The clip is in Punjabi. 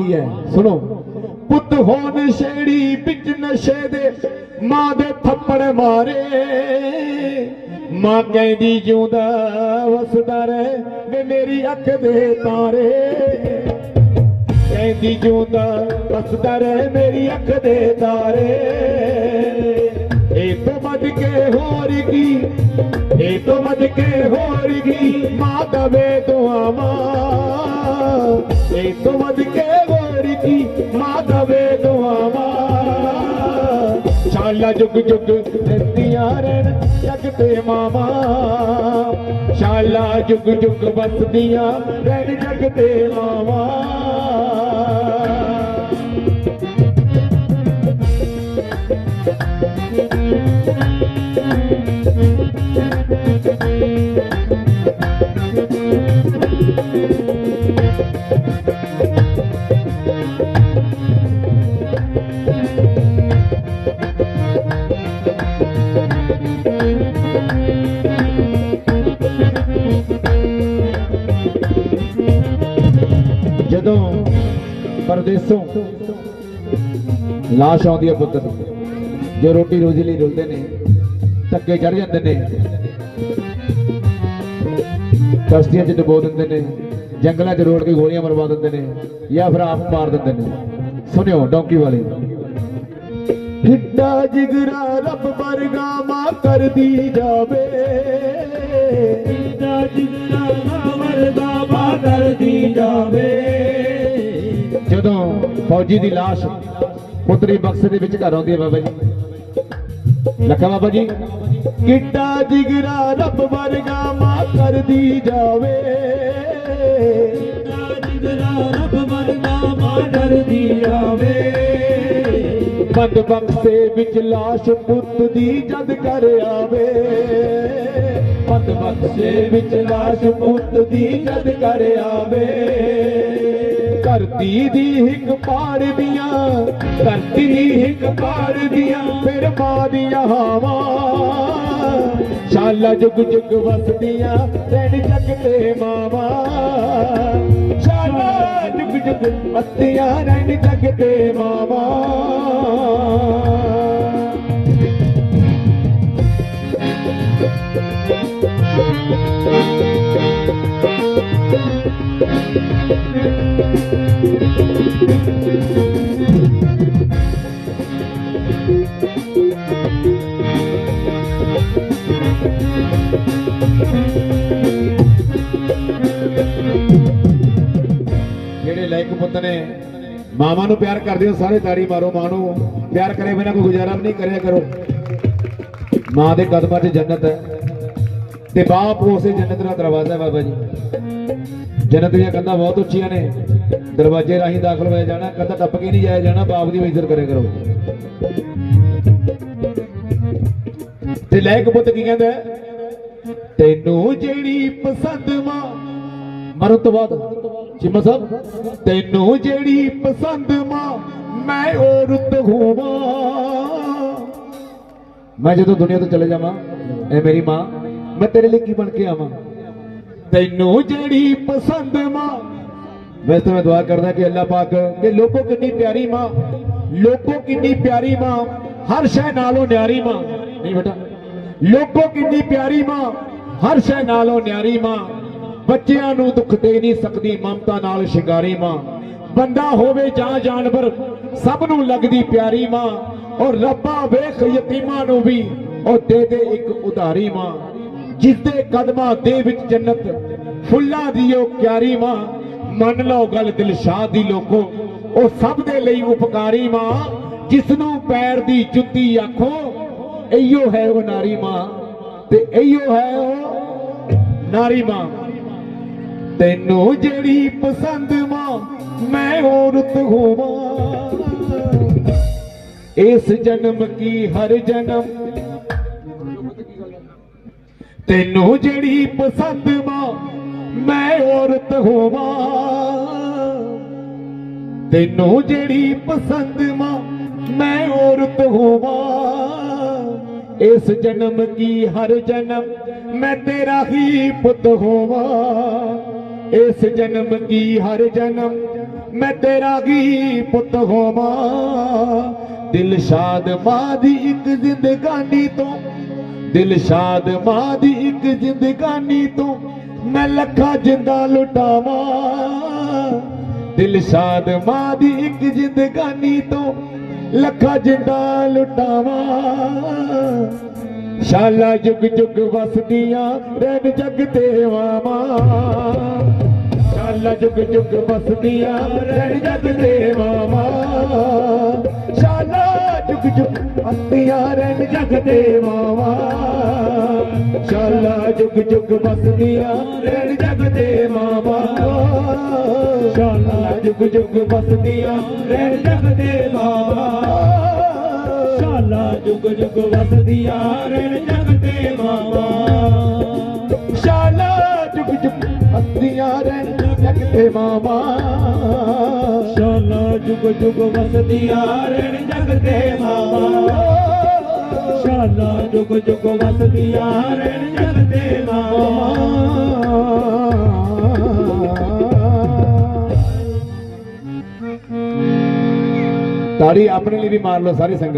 ਕੀ ਹੈ। ਸੁਣੋ। ਪੁੱਤ ਹੋਣ ਸ਼ੇੜੀ ਵਿੱਚ ਨਸ਼ੇ ਦੇ ਮਾਂ ਦੇ ਥੱਪੜ ਮਾਰੇ। ਮਾਂ ਕਹਿੰਦੀ, ਜਿਉਂਦਾ ਵਸਦਾ ਰਹਿ ਵੇ ਮੇਰੀ ਅੱਖ ਦੇ ਤਾਰੇ। ਕਹਿੰਦੀ, ਜਿਉਂਦਾ ਵਸਦਾ ਰਹਿ ਮੇਰੀ ਅੱਖ ਦੇ ਤਾਰੇ। ਇਹ ਤੋਂ ਵੱਧ ਕੇ ਹੋਰ ਕੀ? ਇਹ ਤੋਂ ਵੱਧ ਕੇ ਹੋਰ ਕੀ? ਮਾਂ ਦਵੇ ਦੁਆਵਾਂ ਇਹ ਤੋਂ ਵੱਧ ਕੇ ਸ਼ਾਲਾ ਜੁਗ ਜੁਗ ਦਿੱਤੀਆਂ ਰਹਿਣ ਜਗ ਤੇ ਮਾਵਾ। ਸ਼ਾਲਾ ਜੁਗ ਜੁਗ ਵਸਦੀਆਂ ਰਹਿਣ ਜਗ ਤੇ ਮਾਵਾ। ਪਰਦੇਸੋਂ ਲਾਸ਼ ਆਉਂਦੀ ਹੈ ਪੁੱਤ ਦੀ ਜੋ ਰੋਟੀ ਰੋਜੀ ਲਈ ਰੁਲਦੇ ਨੇ ਧੱਕੇ ਚੜ ਜਾਂਦੇ ਨੇ। ਕਸ਼ਤੀਆਂ 'ਚ ਡੁਬੋ ਦਿੰਦੇ ਨੇ ਜੰਗਲਾਂ 'ਚ ਰੋੜ ਕੇ ਗੋਲੀਆਂ ਮਰਵਾ ਦਿੰਦੇ ਨੇ ਜਾਂ ਫਿਰ ਆਪ ਮਾਰ ਦਿੰਦੇ ਨੇ। ਸੁਣਿਓ ਡੌਂਕੀ ਵਾਲੇ। ਕਿੱਡਾ ਜਿਗਰਾ ਰੱਬ ਵਰਗਾ ਮਾਂ ਕਰਦੀ ਜਾਵੇ। ਕਿੱਡਾ ਜਿਗਰਾ ਫੌਜੀ ਦੀ ਲਾਸ਼ ਪੁੱਤਰੀ ਬਕਸੇ ਦੇ ਵਿੱਚ ਘਰ ਆਉਂਦੀ ਹੈ ਬਾਬਾ ਜੀ। ਲੱਖਾ ਬਾਬਾ ਜੀ। ਕਿੱਡਾ ਜਿਗਰਾ ਰੱਬ ਵਰਗਾ ਮਾਂ ਕਰਦੀ ਜਾਵੇ। ਕਿੱਡਾ ਜਿਗਰਾ ਰੱਬ ਵਰਗਾ ਮਾਂ ਕਰਦੀ ਜਾਵੇ। ਬੰਦ ਬਕਸੇ ਵਿੱਚ ਲਾਸ਼ ਪੁੱਤ ਦੀ ਜਦ ਕਰ ਆਵੇ। ਬੰਦ ਬਕਸੇ ਵਿੱਚ ਲਾਸ਼ ਪੁੱਤ ਦੀ ਜਦ ਕਰ ਆਵੇ। ਧਰਤੀ ਦੀ ਹਿੱਕ ਪਾੜਦੀਆਂ ਧਰਤੀ ਦੀ ਹਿੱਕ ਪਾੜਦੀਆਂ ਫਿਰ ਮਾਂ ਦੀਆਂ ਹਾਵਾਂ। ਸ਼ਾਲਾ ਜੁਗ ਜੁਗ ਵਸਦੀਆਂ ਰਹਿਣ ਜਗ ਤੇ ਮਾਵਾ। ਸ਼ਾਲਾ ਜੁਗ ਜੁਗ ਵਸਦੀਆਂ ਰਹਿਣ ਜਗ ਤੇ ਮਾਵਾ। ਜਿਹੜੇ ਲਾਇਕ ਪੁੱਤ ਨੇ, ਮਾਵਾਂ ਨੂੰ ਪਿਆਰ ਕਰਦੇ ਹੋ, ਸਾਰੇ ਤਾੜੀ ਮਾਰੋ ਮਾਂ ਨੂੰ। ਪਿਆਰ ਕਰੇ ਬਿਨਾ ਕੋਈ ਗੁਜ਼ਾਰਾ ਵੀ ਨਹੀਂ ਕਰਿਆ ਕਰੋ। ਮਾਂ ਦੇ ਕਦਮਾਂ 'ਚ ਜੰਨਤ ਹੈ। ਤੇ ਬਾਪ ਉਸੇ ਜੰਨਤ ਦਾ ਦਰਵਾਜ਼ਾ ਹੈ ਬਾਬਾ ਜੀ। ਜੰਨਤ ਦੀਆਂ ਕੰਧਾਂ ਬਹੁਤ ਉੱਚੀਆਂ ਨੇ। ਦਰਵਾਜ਼ੇ ਰਾਹੀਂ ਦਾਖਲ ਹੋਇਆ ਜਾਣਾ, ਕੰਧਾ ਟੱਪ ਕੇ ਨਹੀਂ ਜਾਇਆ ਜਾਣਾ, ਬਾਪ ਦੀ ਵੀ ਇੱਜ਼ਤ ਕਰੇ ਕਰੋ। ਤੇ ਲਾਇਕ ਪੁੱਤ ਕੀ ਕਹਿੰਦਾ ਤੈਨੂੰ ਜਿਹੜੀ ਪਸੰਦ ਮਾਂ, ਮਰਨ ਤੋਂ ਬਾਅਦ, ਚਿਮਾ ਸਾਹਿਬ, ਤੈਨੂੰ ਜਿਹੜੀ ਪਸੰਦ ਮਾਂ, ਮੈਂ ਔਰਤ ਹੋਵਾਂ ਮੈਂ ਜਦੋਂ ਦੁਨੀਆ ਤੋਂ ਚਲੇ ਜਾਵਾਂ, ਇਹ ਮੇਰੀ ਮਾਂ ਮੈਂ ਤੇਰੇ ਲਈ ਕੀ ਬਣ ਕੇ ਆਵਾਂ? ਤੈਨੂੰ ਜਿਹੜੀ ਪਸੰਦ ਮਾਂ, ਵੈਸੇ ਮੈਂ ਦੁਆ ਕਰਦਾ ਕਿ ਅੱਲਾਹ ਪਾਕ ਕਿ ਲੋਕੋ ਕਿੰਨੀ ਪਿਆਰੀ ਮਾਂ, ਲੋਕੋ ਕਿੰਨੀ ਪਿਆਰੀ ਮਾਂ, ਹਰ ਸ਼ੈ ਨਾਲੋਂ ਨਿਆਰੀ ਮਾਂ। ਨਹੀਂ ਬੇਟਾ, ਲੋਕੋ ਕਿੰਨੀ ਪਿਆਰੀ ਮਾਂ, ਹਰ ਸ਼ੈ ਨਾਲੋਂ ਨਿਆਰੀ ਮਾਂ। ਬੱਚਿਆਂ ਨੂੰ ਦੁੱਖ ਦੇ ਨਹੀਂ ਸਕਦੀ ਮਮਤਾ ਨਾਲ ਸ਼ਿੰਗਾਰੀ ਮਾਂ। ਬੰਦਾ ਹੋਵੇ ਜਾਂ ਜਾਨਵਰ, ਸਭ ਨੂੰ ਲੱਗਦੀ ਪਿਆਰੀ ਮਾਂ। ਔਰ ਰੱਬਾ ਵੇਖ ਯਤੀਮਾਂ ਨੂੰ ਵੀ, ਉਹ ਦੇ ਦੇ ਇੱਕ ਉਧਾਰੀ ਮਾਂ। ਜਿਸ ਦੇ ਕਦਮਾਂ ਦੇ ਵਿੱਚ ਜੰਨਤ, ਫੁੱਲਾਂ ਦੀ ਉਹ ਕਿਆਰੀ ਮਾਂ, ਮੰਨ ਲਓ ਗੱਲ ਦਿਲਸ਼ਾਦ ਦੀ ਲੋਕੋ, ਉਹ ਸਭ ਦੇ ਲਈ ਉਪਕਾਰੀ ਮਾਂ ਜਿਸ ਨੂੰ ਪੈਰ ਦੀ ਜੁੱਤੀ ਆਖੋ ਇਹੋ ਹੈ ਉਹ ਨਾਰੀ ਮਾਂ, ਤੇ ਇਹੋ ਹੈ ਉਹ ਨਾਰੀ ਮਾਂ। ਤੈਨੂੰ ਜਿਹੜੀ ਪਸੰਦ ਮਾਂ, ਮੈਂ ਔਰਤ ਹੋਵਾਂ। ਇਸ ਜਨਮ ਕੀ ਹਰ ਜਨਮ ਤੈਨੂੰ ਜਿਹੜੀ ਪਸੰਦ ਮਾਂ, ਮੈਂ ਔਰਤ ਹੋਵਾਂ। ਤੈਨੂੰ ਜਿਹੜੀ ਪਸੰਦ ਮਾਂ, ਮੈਂ ਔਰਤ ਹੋਵਾਂ। ਇਸ ਜਨਮ ਕੀ ਹਰ ਜਨਮ ਮੈਂ ਤੇਰਾ ਹੀ ਪੁੱਤ ਹੋਵਾਂ। ਇਸ ਜਨਮ ਕੀ ਹਰ ਜਨਮ ਮੈਂ ਤੇਰਾ ਕੀ ਪੁੱਤ ਹੋਵਾਂ। ਦਿਲ ਸ਼ਾਦ ਮਾਂ ਦੀ ਇੱਕ ਜ਼ਿੰਦਗਾਨੀ ਤੋਂ ਦਿਲ ਸ਼ਾਦ ਮਾਂ ਦੀ ਇੱਕ ਜ਼ਿੰਦਗਾਨੀ ਤੋਂ ਮੈਂ ਲੱਖਾਂ ਜਿੰਦਾ ਲੁਟਾਵਾਂ। ਦਿਲ ਸ਼ਾਦ ਮਾਂ ਦੀ ਇੱਕ ਜ਼ਿੰਦਗਾਨੀ ਤੋਂ ਲੱਖਾਂ ਜਿੰਦਾ ਲੁਟਾਵਾਂ। ਸ਼ਾਲਾ ਜੁਗ ਜੁਗ ਵਸਦੀਆਂ ਰਹਿਣ ਜਗ ਤੇ ਮਾਵਾਂ ਸ਼ਾਲਾ ਜੁਗ ਜੁਗ ਵਸਦੀਆਂ ਰਹਿਣ ਜਗ ਤੇ ਮਾਵਾਂ ਜੁਗ ਜੁਗ ਰਹਿਣ ਜਗ ਤੇ ਮਾਵਾਂ। ਸ਼ਾਲਾ ਜੁਗ ਜੁਗ ਵਸਦੀਆਂ ਰਹਿਣ ਜਗ ਤੇ ਮਾਵਾਂ। ਸ਼ਾਲਾ ਜੁਗ ਜੁਗ ਬਸਦੀਆਂ ਰਹਿਣ ਜਗ ਤੇ ਮਾਵਾਂ। ਸ਼ਾਲਾ ਜੁਗ ਜੁਗ ਵਸਦੀਆਂ ਰਹਿਣ ਜਗ ਤੇ ਮਾਵਾ। ਤੇ ਮਾਵਾ ਸ਼ਾਲਾ ਜੁਗ ਜੁਗ ਵਸਦੀਆਂ ਰਹਿਣ ਜਗ ਤੇ ਮਾਵਾ ਸ਼ਾਲਾ ਜੁਗ ਜੁਗ ਵਸਦੀਆਂ ਰਹਿਣ ਜਗ ਤੇ ਮਾਵਾ ਤਾੜੀ ਆਪਣੇ ਲਈ ਵੀ ਮਾਰ ਲਓ ਸਾਰੀ ਸੰਗਤ।